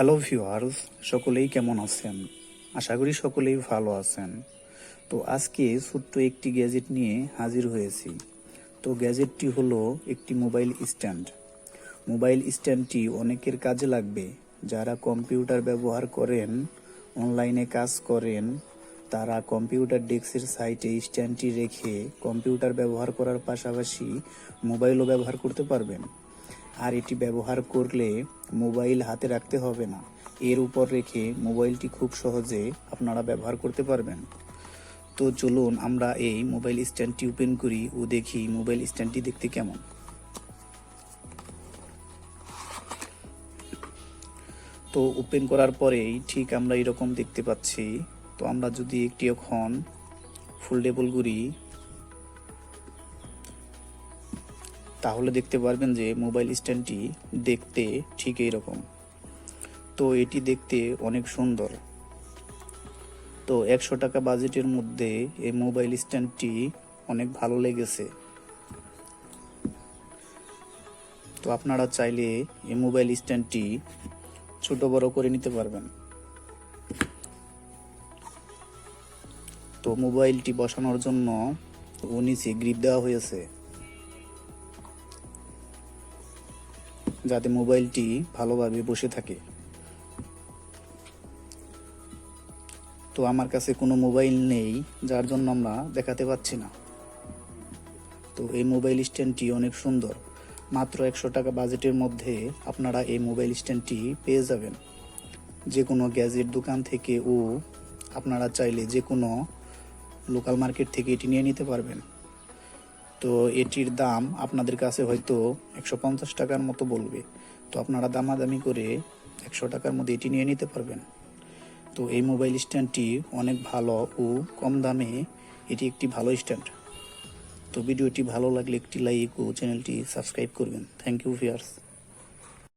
Hello viewers, সকলেই কেমন আছেন? আশা করি সকলেই ভালো আছেন। তো আজকে ছোট্ট একটি গ্যাজেট নিয়ে হাজির হয়েছি। তো গ্যাজেটটি হলো একটি মোবাইল স্ট্যান্ড। মোবাইল স্ট্যান্ডটি অনেকের কাজে লাগবে। যারা কম্পিউটার ব্যবহার করেন, অনলাইনে কাজ করেন, তারা কম্পিউটার ডেস্কের সাইটে স্ট্যান্ডটি রেখে কম্পিউটার ব্যবহার করার পাশাপাশি মোবাইলও ব্যবহার করতে পারবেন। আর এটি ব্যবহার করলে মোবাইল হাতে রাখতে হবে না। এর উপর রেখে মোবাইলটি খুব সহজে আপনারা ব্যবহার করতে পারবেন। তো চলুন আমরা এই মোবাইল স্ট্যান্ডটি ওপেন করি ও দেখি মোবাইল স্ট্যান্ডটি দেখতে কেমন। তো ওপেন করার পরেই ঠিক আমরা এরকম দেখতে পাচ্ছি। তো আমরা যদি একটি এখন ফুল ফুলডেবল করি তাহলে দেখতে পারবেন যে মোবাইল স্ট্যান্ডটি দেখতে ঠিক এইরকম। তো এটি দেখতে অনেক সুন্দর। তো একশো টাকা বাজেটের মধ্যে এই মোবাইল স্ট্যান্ডটি অনেক ভালো লেগেছে। তো আপনারা চাইলে এই মোবাইল স্ট্যান্ডটি ছোট বড় করে নিতে পারবেন। তো মোবাইলটি বসানোর জন্য নিচে গ্রিপ দেওয়া হয়েছে যাতে মোবাইলটি ভালোভাবে বসে থাকে। তো আমার কাছে কোনো মোবাইল নেই, যার জন্য আমরা দেখাতে পাচ্ছি না। তো এই মোবাইল স্ট্যান্ডটি অনেক সুন্দর। মাত্র একশো টাকা বাজেটের মধ্যে আপনারা এই মোবাইল স্ট্যান্ডটি পেয়ে যাবেন। যে কোনো গ্যাজেট দোকান থেকে ও আপনারা চাইলে যে কোনো লোকাল মার্কেট থেকে এটি নিয়ে নিতে পারবেন। তো এটির দাম আপনাদের কাছে হয়তো একশো পঞ্চাশ টাকার মতো বলবে। তো আপনারা দামাদামি করে একশো টাকার মধ্যে এটি নিয়ে নিতে পারবেন। তো এই মোবাইল স্ট্যান্ডটি অনেক ভালো ও কম দামে এটি একটি ভালো স্ট্যান্ড। তো ভিডিওটি ভালো লাগলে একটি লাইক ও চ্যানেলটি সাবস্ক্রাইব করবেন। Thank you viewers